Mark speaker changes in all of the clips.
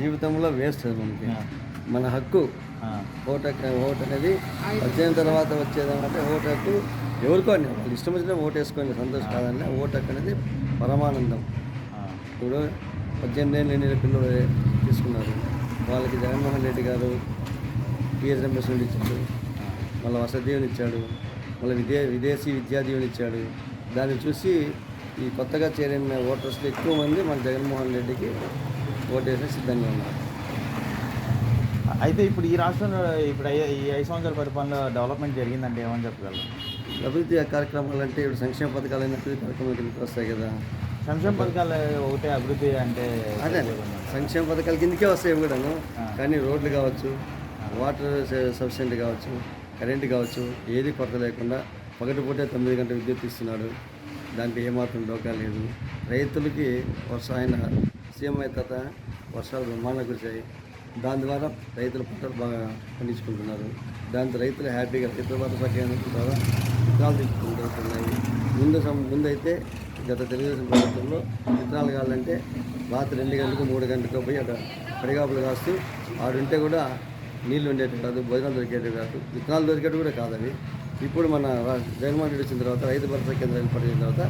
Speaker 1: జీవితంలో వేస్ట్ అది మనకి. మన హక్కు. ఓటు హక్కు ఓటు అనేది వచ్చిన తర్వాత వచ్చేదంటే ఓటు హక్కు ఎవరికో అని వాళ్ళు ఇష్టం వచ్చిన ఓటు వేసుకొని సంతోషం కాదండి ఓటు హక్కు అనేది పరమానందం. ఇప్పుడు పద్దెనిమిది ఏళ్ళు ఎన్ని పిల్లలు తీసుకున్నారు? వాళ్ళకి జగన్మోహన్ రెడ్డి గారు పిఎస్ రింబర్స్మెంట్ ఇచ్చాడు మళ్ళీ వసతి దీవెన ఇచ్చాడు. మళ్ళీ విదే విదేశీ విద్యా దీవెన ఇచ్చాడు. దాన్ని చూసి ఈ కొత్తగా చేరిన ఓటర్స్లో ఎక్కువ మంది మన జగన్మోహన్ రెడ్డికి ఓటేసి సిద్ధంగా ఉన్నారు.
Speaker 2: అయితే ఇప్పుడు ఈ రాష్ట్రంలో ఇప్పుడు ఈ ఐదు సంవత్సరాల పరిపాలన డెవలప్మెంట్ జరిగిందంటే ఏమని చెప్పగలరు?
Speaker 1: అభివృద్ధి కార్యక్రమాలు అంటే ఇప్పుడు సంక్షేమ పథకాలు అయిన అభివృద్ధి కార్యక్రమాలు కిందకి వస్తాయి కదా.
Speaker 2: సంక్షేమ పథకాలు ఒకటే అభివృద్ధి అంటే
Speaker 1: అదే సంక్షేమ పథకాల కిందకే వస్తాయి కూడాను. కానీ రోడ్లు కావచ్చు వాటర్ సఫిషియెంట్ కావచ్చు కరెంట్ కావచ్చు ఏది కొరత లేకుండా పగటిపూటే తొమ్మిది గంటల విద్యుత్ ఇస్తున్నాడు. దానికి ఏమాత్రం డోకా లేదు. రైతులకి వర్ష ఆయన సీఎంఐ తర్వాత వర్షాలు బ్రహ్మాండంగా కురిశాయి. దాని ద్వారా రైతుల పంటలు బాగా పండించుకుంటున్నారు. దాంతో రైతులు హ్యాపీగా రైతుల భరోసా కేంద్రం ద్వారా విత్తనాలు తీసుకుంటున్నాయి ముందు ముందైతే గత తెలుగుదేశం ప్రభుత్వంలో విత్తనాలు కావాలంటే రాత్రి రెండు గంటలకు మూడు గంటలకు పోయి అక్కడ పడిగాపులు కాస్తూ ఆడుంటే కూడా నీళ్ళు ఉండేవి కాదు భోజనాలు దొరికేవి కాదు. విత్తనాలు దొరికేవి కూడా కాదవి ఇప్పుడు మన జగన్మోహన్ రెడ్డి వచ్చిన తర్వాత రైతు భరోసా కేంద్రాలు ఏర్పాటు చేసిన తర్వాత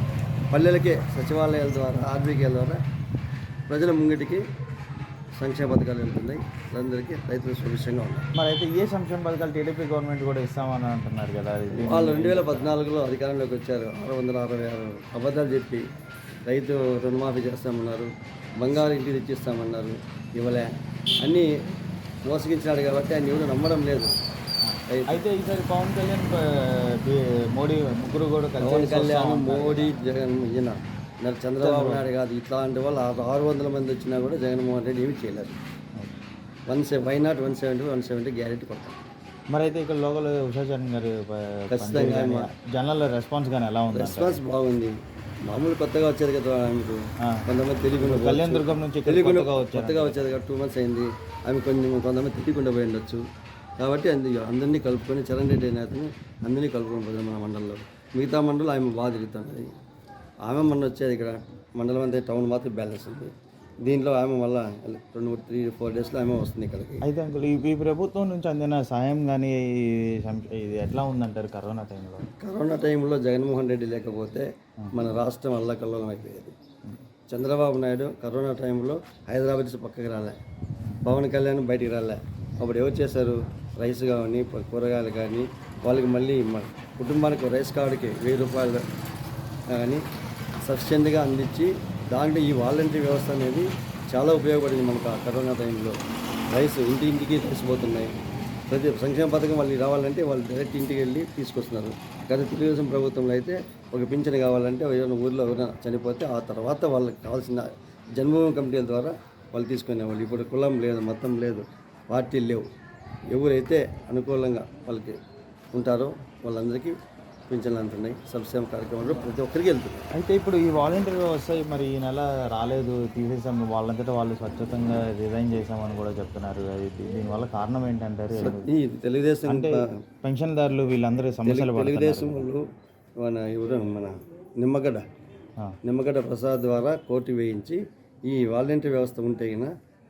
Speaker 1: పల్లెలకే సచివాలయాల ద్వారా ఆర్బీకేల ద్వారా ప్రజల ముంగిటికి సంక్షేమ పథకాలు వెళ్తున్నాయి. అందరికీ రైతులు సుభిక్షంగా ఉన్నారు
Speaker 2: మరి అయితే ఏ సంక్షేమ పథకాలు టీడీపీ గవర్నమెంట్ కూడా ఇస్తామని అంటున్నారు కదా
Speaker 1: వాళ్ళు రెండు వేల పద్నాలుగులో అధికారంలోకి వచ్చారు. ఆరు వందల అరవై ఆరు అబద్ధాలు చెప్పి రైతు రుణమాఫీ చేస్తామన్నారు. బంగారు ఇంటికి తెచ్చిస్తామన్నారు. ఇవ్వలే. అన్నీ మోసగించాడు కాబట్టి ఆయన ఎవరు నమ్మడం లేదు.
Speaker 2: అయితే ఈసారి పవన్ కళ్యాణ్ మోడీ ముగ్గురు కూడా
Speaker 1: పవన్ కళ్యాణ్. మోడీ జగన్ ఈయన. మరి చంద్రబాబు నాయుడు కాదు ఇట్లాంటి వాళ్ళు ఆరు వందల మంది వచ్చినా కూడా జగన్మోహన్ రెడ్డి ఏమీ చేయలేదు. One seven why not one seventy one seventy guarantee కొడతాం.
Speaker 2: మరి అయితే ఇక్కడ లోకల్ ఉషాచరణ్ గారు
Speaker 1: ఖచ్చితంగా
Speaker 2: జనాల రెస్పాన్స్ కానీ ఎలా ఉంది
Speaker 1: రెస్పాన్స్ బాగుంది. మామూలు కొత్తగా వచ్చేది కదా ఆమెకు. కొంతమంది తెలియకుండా
Speaker 2: కళ్యాణ్ దుర్గం నుంచి
Speaker 1: తెలియకుండా
Speaker 2: కొత్తగా
Speaker 1: వచ్చేది కదా టూ మంత్స్ అయింది. ఆమె కొంచెం కొంతమంది తెలియకుండా పోయి ఉండొచ్చు. కాబట్టి అంది అందరినీ కలుపుకొని చరణ్ రెడ్డి నేతని అందరినీ కలుపుకొని పోతుంది మన మండలంలో. మిగతా మండలం ఆమె బాగా తిరుగుతున్నది ఆమె మొన్న వచ్చేది ఇక్కడ మండలం అంతా టౌన్ మాత్రం బ్యాలెన్స్ ఉంది. దీంట్లో ఆమె మళ్ళీ రెండు త్రీ ఫోర్ డేస్లో ఆమె వస్తుంది ఇక్కడికి.
Speaker 2: అయితే అంకుల్ ఈ ప్రభుత్వం నుంచి అందిన సాయం కానీ ఇది ఎట్లా ఉందంటారు కరోనా టైంలో?
Speaker 1: కరోనా టైంలో జగన్మోహన్ రెడ్డి లేకపోతే మన రాష్ట్రం అల్లకల్లోలం అయిపోయేది. చంద్రబాబు నాయుడు కరోనా టైంలో హైదరాబాద్ నుంచి పక్కకి రాలే. పవన్ కళ్యాణ్ బయటికి రాలే. అప్పుడు ఎవరు చేశారు? రైస్ కానీ కూరగాయలు కానీ వాళ్ళకి మళ్ళీ కుటుంబానికి రైస్ కార్డుకి వెయ్యి రూపాయలు కానీ సఫిషియెంట్గా అందించి దాంట్లో ఈ వాలంటరీ వ్యవస్థ అనేది చాలా ఉపయోగపడింది మనకు ఆ కరోనా టైంలో. రైస్ ఇంటి ఇంటికి తీసుకుపోతున్నాయి. ప్రతి సంక్షేమ పథకం వాళ్ళు రావాలంటే వాళ్ళు డైరెక్ట్ ఇంటికి వెళ్ళి తీసుకొస్తున్నారు. గత తెలుగుదేశం ప్రభుత్వంలో అయితే ఒక పింఛన్ కావాలంటే ఏదైనా ఊర్లో ఎవరైనా చనిపోతే ఆ తర్వాత వాళ్ళకి కావాల్సిన జన్మభూమి కమిటీల ద్వారా వాళ్ళు తీసుకునేవాళ్ళు. ఇప్పుడు కులం లేదు మతం లేదు పార్టీలు లేవు. ఎవరైతే అనుకూలంగా వాళ్ళకి ఉంటారో వాళ్ళందరికీ పింఛన్లు అందుతున్నాయి సంక్షేమ కార్యక్రమాలు ప్రతి ఒక్కరికి వెళ్తున్నాయి.
Speaker 2: అయితే ఇప్పుడు ఈ వాలంటీర్ వస్తాయి మరి ఈ నెల రాలేదు తీసేసాం. వాళ్ళంతటా వాళ్ళు స్వచ్ఛతంగా రిజైన్ చేసామని కూడా చెప్తున్నారు. దీనివల్ల కారణం ఏంటంటారు?
Speaker 1: ఈ తెలుగుదేశం
Speaker 2: అంటే పెన్షన్దారులు వీళ్ళందరూ సమస్యలు
Speaker 1: తెలుగుదేశం వాళ్ళు మన ఎవరు మన నిమ్మగడ్డ నిమ్మగడ్డ ప్రసాద్ ద్వారా కోర్టు వేయించి ఈ వాలంటీర్ వ్యవస్థ ఉంటే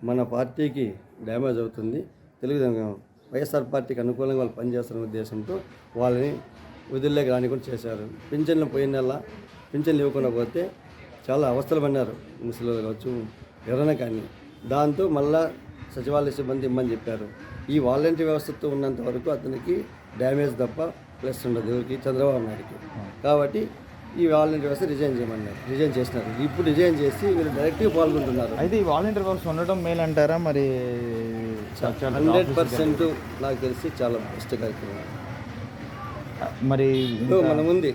Speaker 1: మన పార్టీకి డ్యామేజ్ అవుతుంది. తెలుగుదేశం వైఎస్ఆర్ పార్టీకి అనుకూలంగా వాళ్ళు పనిచేస్తున్న ఉద్దేశంతో వాళ్ళని విధుల్లోకి రానికుండా చేశారు. పింఛన్లు పోయిన నెల పింఛన్లు ఇవ్వకుండా పోతే చాలా అవస్థలు పడినారు. ముసలి కావచ్చు ఎవరైనా కానీ. దాంతో మళ్ళా సచివాలయ సిబ్బంది ఇమ్మని చెప్పారు. ఈ వాలంటీర్ వ్యవస్థతో ఉన్నంత వరకు అతనికి డ్యామేజ్ తప్ప ప్లస్ ఉండదు. ఎవరికి? చంద్రబాబు నాయుడుకి. కాబట్టి ఈ వాలంటీర్ వ్యవస్థ రిజైన్ చేయమన్నారు. రిజైన్ చేసినారు. ఇప్పుడు రిజైన్ చేసి వీళ్ళు డైరెక్ట్గా పాల్గొంటున్నారు.
Speaker 2: అయితే ఈ వాలంటీర్ వర్క్స్ ఉండటం మేలు అంటారా? మరి
Speaker 1: హండ్రెడ్ పర్సెంట్ నాకు తెలిసి చాలా బెస్ట్ కార్యక్రమం.
Speaker 2: మరి
Speaker 1: మనం ఉంది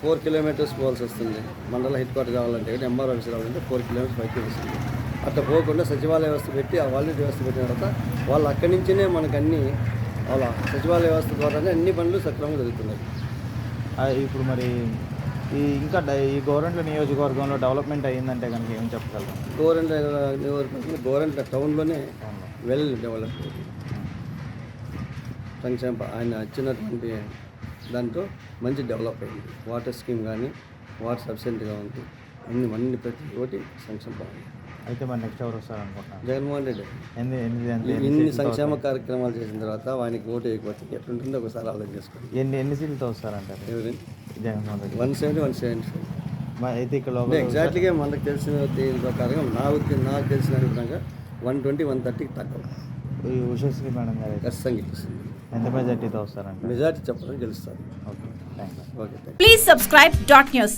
Speaker 1: ఫోర్ కిలోమీటర్స్ పోవాల్సి వస్తుంది. మండల హెడ్ క్వార్టర్ కావాలంటే ఎంఆర్ ఆఫీస్ రావాలంటే ఫోర్ కిలోమీటర్స్ పైకి వస్తుంది. అట్లా పోకుండా సచివాలయ వ్యవస్థ పెట్టి ఆ వాలంటీర్ వ్యవస్థ పెట్టిన తర్వాత వాళ్ళు అక్కడి నుంచినే మనకు అన్ని వాళ్ళ సచివాలయ వ్యవస్థ ద్వారానే అన్ని పనులు సక్రమంగా జరుగుతున్నాయి.
Speaker 2: ఇప్పుడు మరి ఈ ఇంకా ఈ గవర్నమెంట్ నియోజకవర్గంలో డెవలప్మెంట్ అయ్యిందంటే కనుక ఏం చెప్పగలరు?
Speaker 1: గోరెంట నియోజకవర్గంలో గోరెంట టౌన్లోనే వెల్ డెవలప్ సంక్షేమ ఆయన ఇచ్చినటువంటి దాంట్లో మంచి డెవలప్ అయింది. వాటర్ స్కీమ్ కానీ వాటర్ సఫిషియెంట్గా ఉంది. అన్ని అన్ని ప్రతి ఒక్కటి సంక్షేమ బాగుంది
Speaker 2: అయితే మరి నెక్స్ట్ ఎవరు వస్తారు అనుకుంటున్నారు?
Speaker 1: జగన్మోహన్ రెడ్డి. ఇన్ని సంక్షేమ కార్యక్రమాలు చేసిన తర్వాత ఆయనకి ఓటు వేయకపోతే ఎట్లుంటుందో ఒకసారి ఆలోచన చేసుకోండి.
Speaker 2: ఎన్ని ఎన్ని సీట్లతో వస్తారంటారు?
Speaker 1: ఎవరు
Speaker 2: Jaganmohan Reddy.
Speaker 1: One seventy one seventy
Speaker 2: మరి అయితే ఇక్కడ
Speaker 1: ఎగ్జాక్ట్గా మనకు తెలిసిన దీని ప్రకారం నాకు నాకు తెలిసిన విధంగా వన్ ట్వంటీ వన్ థర్టీకి తక్కువ
Speaker 2: ఉషశ్రీ మేడం గారు
Speaker 1: ఖచ్చితంగా గెలుస్తుంది.
Speaker 2: ఎంత మెజార్టీతో వస్తారంటారు
Speaker 1: మెజార్టీ చెప్పడం గెలుస్తారు
Speaker 2: okay thank you
Speaker 1: okay.
Speaker 3: Please subscribe dot news.